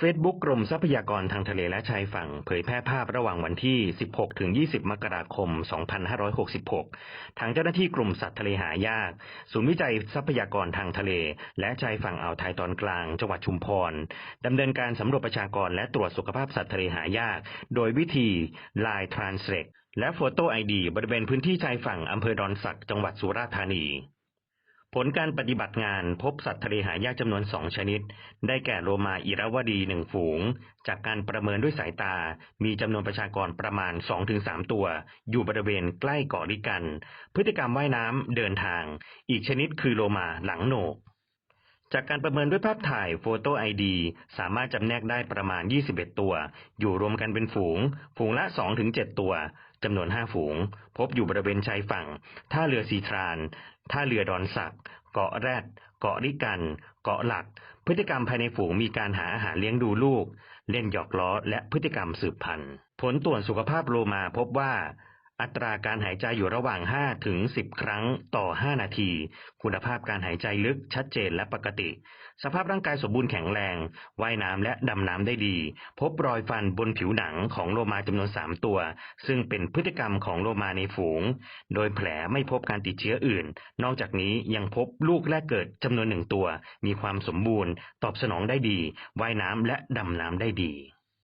เฟซบุ๊กกรมทรัพยากรทางทะเลและชายฝั่งเผยแพร่ภาพระหว่างวันที่ 16 ถึง 20 มกราคม 2566 ทางเจ้าหน้าที่กลุ่มสัตว์ทะเลหายาก ศูนย์วิจัยทรัพยากรทางทะเล และชายฝั่งอ่าวไทยตอนกลาง จังหวัดชุมพรดำเนินการสำรวจประชากรและตรวจสุขภาพสัตว์ทะเลหายาก โดยวิธี Line Translate และโฟโต้ไอดีบริเวณพื้นที่ชายฝั่งอำเภอดอนสัก จังหวัดสุราษฎร์ธานี ผลการปฏิบัติงานพบสัตว์ทะเลหายากจำนวนสองชนิด ได้แก่โลมาอิรวดีหนึ่งฝูง จากการประเมินด้วยสายตา มีจำนวนประชากรประมาณ 2-3 ตัว อยู่บริเวณใกล้เกาะลิกัน พฤติกรรมว่ายน้ำเดินทาง อีกชนิดคือโลมาหลังโหนก จากการประเมินด้วยภาพถ่ายโฟโต้ไอดีสามารถจำแนกได้ประมาณ 21 ตัว อยู่รวมกันเป็นฝูง ฝูงละ 2-7 ตัวจำนวน 5 ฝูง พบอยู่บริเวณชายฝั่ง ท่าเรือสีทราน ท่าเรือดอนสัก เกาะแรด เกาะลิกัน เกาะหลัก พฤติกรรมภายในฝูงมีการหาอาหารเลี้ยงดูลูก เล่นหยอกล้อ และพฤติกรรมสืบพันธุ์ ผลตรวจสุขภาพโลมาพบว่า อัตราการหายใจอยู่ระหว่าง 5 ถึง 10 ครั้งต่อ 5 นาที คุณภาพการหายใจลึกชัดเจนและปกติ สภาพร่างกายสมบูรณ์แข็งแรง ว่ายน้ำและดำน้ำได้ดี พบรอยฟันบนผิวหนังของโลมาจำนวน 3 ตัว ซึ่งเป็นพฤติกรรมของโลมาในฝูง โดยแผลไม่พบการติดเชื้ออื่น นอกจากนี้ยังพบลูกแรกเกิดจำนวนหนึ่งตัว มีความสมบูรณ์ ตอบสนองได้ดี ว่ายน้ำและดำน้ำได้ดี